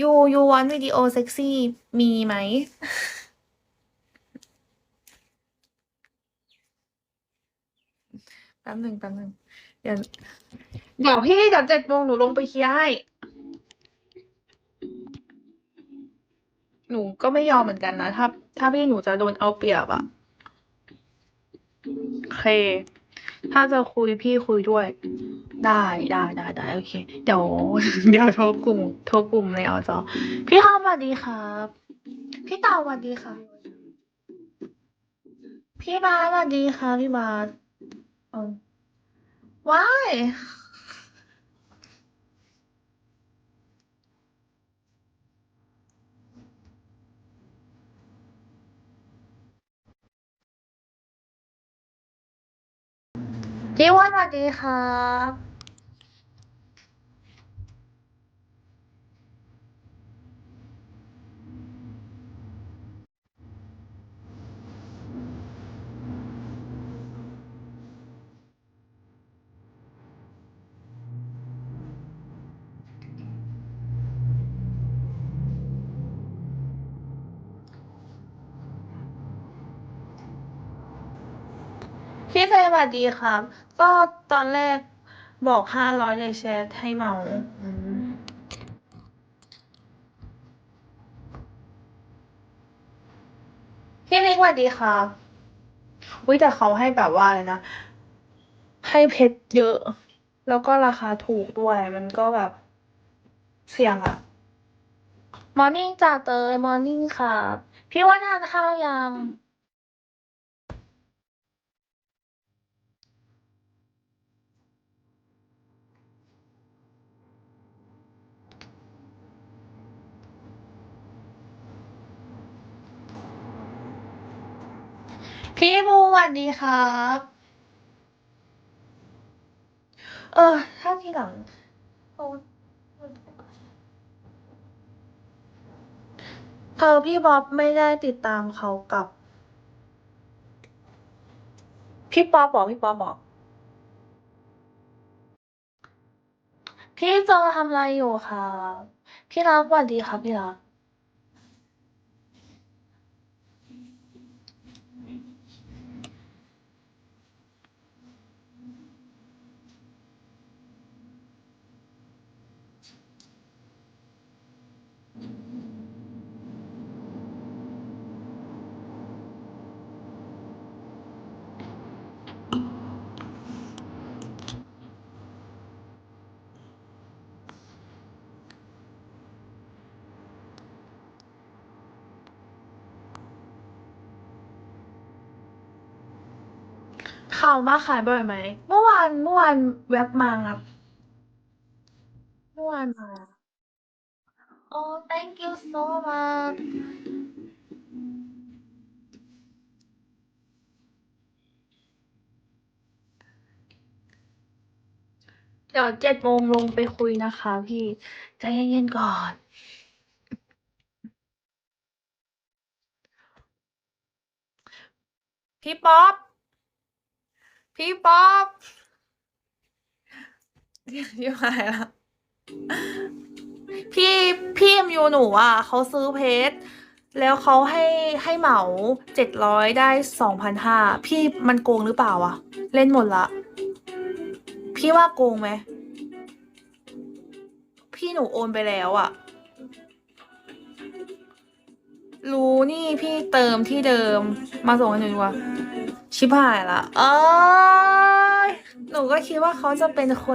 ยูยูวันวิดีโอเซ็กซี่มีไหม แป๊บหนึ่งแป๊บหนึ่งเดี๋ยวเดี๋ยวพี่เดี๋ยวเจ็ดโมงหนูลงไปเคลียร์ให้ หนูก็ไม่ยอมเหมือนกันนะ ถ้า ถ้าพี่หนูจะโดนเอาเปรียบอะโอเค ถ้าจะคุยพี่คุยด้วย ได้ได้ได้ได้โอเค เดี๋ยว เดี๋ยวโทรกลุ่มโทรกลุ่มในอจอพี่ข้าวสวัสดีครับ พี่ต่าสวัสดีค่ะ พี่บาสสวัสดีค่ะ พี่บาสเออว้ายพี่อ้วันสวัสดีครับ พี่เฟย์สวัสดีครับ ก็ตอนแรกบอกห้าร้อยในแชทให้เมา พี่นิกสวัสดีครับอุ้ยแต่เขาให้แบบว่าอะไรนะ ให้เพชรเยอะ แล้วก็ราคาถูกด้วย มันก็แบบ เสี่ยงอะมอร์นิ่งจ้าเตยมอร์นิ่งครับ พี่ว่าทานข้าวยัง พี่บูสวัสดีครับ เออ ถ้าทีหลังโอ้เธอพี่บ๊อบไม่ได้ติดตามเขากับ พี่ป๊อปบอกพี่ป๊อปบอก พี่โจทำอะไรอยู่คะพี่รักสวัสดีครับพี่รัก ขามาขายบ่อยไหม เมื่อวานเมื่อวานแวบมาครับ เมื่อวานมา โอ้ thank you so much เดี๋ยวเจ็ดโมงลงไปคุยนะคะพี่ ใจเย็นๆก่อน พี่ป๊อป พี่ป๊อปพี่มาแล้วพี่พี่เอ็มยูหนูอะเขาซื้อเพชรแล้วเขาให้ให้เหมาเจ็ดร้อยได้สองพันห้าพี่มันโกงหรือเปล่าอะ เล่นหมดละ พี่ว่าโกงไหม พี่หนูโอนไปแล้วอะ รู้นี่พี่เติมที่เดิมมาส่งให้หนูดีกว่า ชิบหายละเอ้ยหนูก็คิดว่าเขาจะเป็นคน